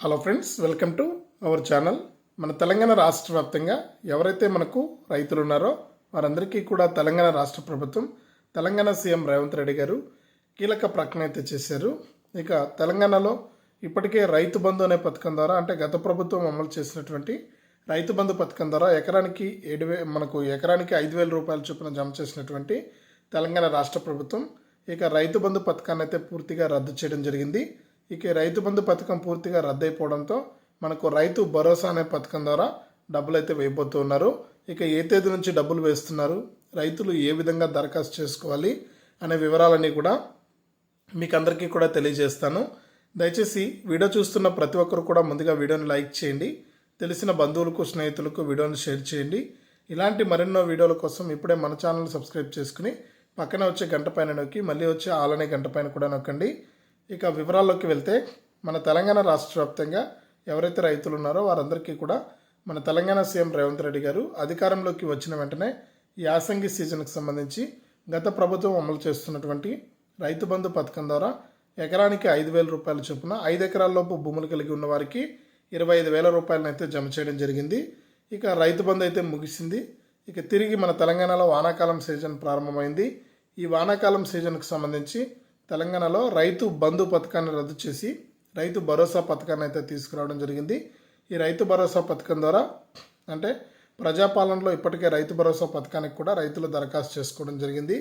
Hello friends welcome to our channel మన తెలంగాణ రాష్ట్ర వ్యాప్తంగా ఎవరైతే మనకు రైతులు ఉన్నారో వారందరికీ కూడా తెలంగాణ రాష్ట్ర ప్రభుత్వం తెలంగాణ సీఎం రేవంత్ రెడ్డి గారు కీలక ప్రకటన అయితే చేశారు. ఇక తెలంగాణలో ఇప్పటికే రైతు బంధు అనే పథకం ద్వారా అంటే గత ప్రభుత్వం అమలు చేసినటువంటి రైతు బంధు పథకం ద్వారా ఎకరానికి ఏడు వే మనకు ఎకరానికి ఐదు వేల రూపాయల చొప్పున జమ చేసినటువంటి తెలంగాణ రాష్ట్ర ప్రభుత్వం ఇక రైతు బంధు పథకాన్ని అయితే పూర్తిగా రద్దు చేయడం జరిగింది. ఇక రైతు బంధు పథకం పూర్తిగా రద్దయిపోవడంతో మనకు రైతు భరోసా అనే పథకం ద్వారా డబ్బులు అయితే వేయబోతున్నారు. ఇక ఏ తేదీ నుంచి డబ్బులు వేస్తున్నారు? రైతులు ఏ విధంగా దరఖాస్తు చేసుకోవాలి? అనే వివరాలన్నీ కూడా మీకు అందరికీ కూడా తెలియజేస్తాను. దయచేసి వీడియో చూస్తున్న ప్రతి ఒక్కరు కూడా ముందుగా వీడియోని లైక్ చేయండి. తెలిసిన బంధువులకు స్నేహితులకు వీడియోని షేర్ చేయండి. ఇలాంటి మరెన్నో వీడియోల కోసం ఇప్పుడే మన ఛానల్ సబ్స్క్రైబ్ చేసుకుని పక్కన వచ్చే గంట పైన నొక్కి మళ్ళీ వచ్చే ఆలనే గంట పైన కూడా నొక్కండి. ఇక వివరాల్లోకి వెళ్తే మన తెలంగాణ రాష్ట్ర వ్యాప్తంగా ఎవరైతే రైతులు ఉన్నారో వారందరికీ కూడా మన తెలంగాణ సీఎం రేవంత్ రెడ్డి గారు అధికారంలోకి వచ్చిన వెంటనే యాసంగి సీజన్కి సంబంధించి గత ప్రభుత్వం అమలు చేస్తున్నటువంటి రైతు బంధు పథకం ద్వారా ఎకరానికి ఐదు వేల రూపాయల చొప్పున ఐదు ఎకరాల్లోపు భూములు కలిగి ఉన్న వారికి ఇరవై ఐదు వేల రూపాయలను అయితే జమ చేయడం జరిగింది. ఇక రైతు బంధు అయితే ముగిసింది. ఇక తిరిగి మన తెలంగాణలో వానాకాలం సీజన్ ప్రారంభమైంది. ఈ వానాకాలం సీజన్కి సంబంధించి తెలంగాణలో రైతు బంధు పథకాన్ని రద్దు చేసి రైతు భరోసా పథకాన్ని అయితే తీసుకురావడం జరిగింది. ఈ రైతు భరోసా పథకం ద్వారా అంటే ప్రజాపాలనలో ఇప్పటికే రైతు భరోసా పథకానికి కూడా రైతులు దరఖాస్తు చేసుకోవడం జరిగింది.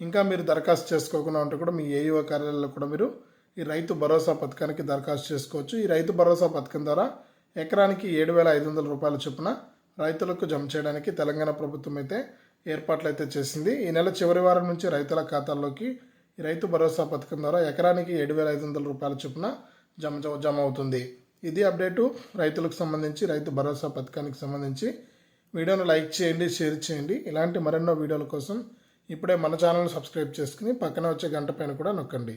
ఇంకా మీరు దరఖాస్తు చేసుకోకుండా ఉంటే కూడా మీ ఏయో కార్యాలయంలో కూడా మీరు ఈ రైతు భరోసా పథకానికి దరఖాస్తు చేసుకోవచ్చు. ఈ రైతు భరోసా పథకం ద్వారా ఎకరానికి ఏడు వేల ఐదు వందల రూపాయల చొప్పున రైతులకు జమ చేయడానికి తెలంగాణ ప్రభుత్వం అయితే ఏర్పాట్లు అయితే చేసింది. ఈ నెల చివరి వారం నుంచి రైతుల ఖాతాల్లోకి ఈ రైతు భరోసా పథకం ద్వారా ఎకరానికి ఏడు వేల ఐదు వందల రూపాయల చొప్పున జమ జమ అవుతుంది. ఇది అప్డేటు. రైతులకు సంబంధించి రైతు భరోసా పథకానికి సంబంధించి వీడియోను లైక్ చేయండి షేర్ చేయండి. ఇలాంటి మరెన్నో వీడియోల కోసం ఇప్పుడే మన ఛానల్ సబ్స్క్రైబ్ చేసుకుని పక్కన వచ్చే గంట పైన కూడా నొక్కండి.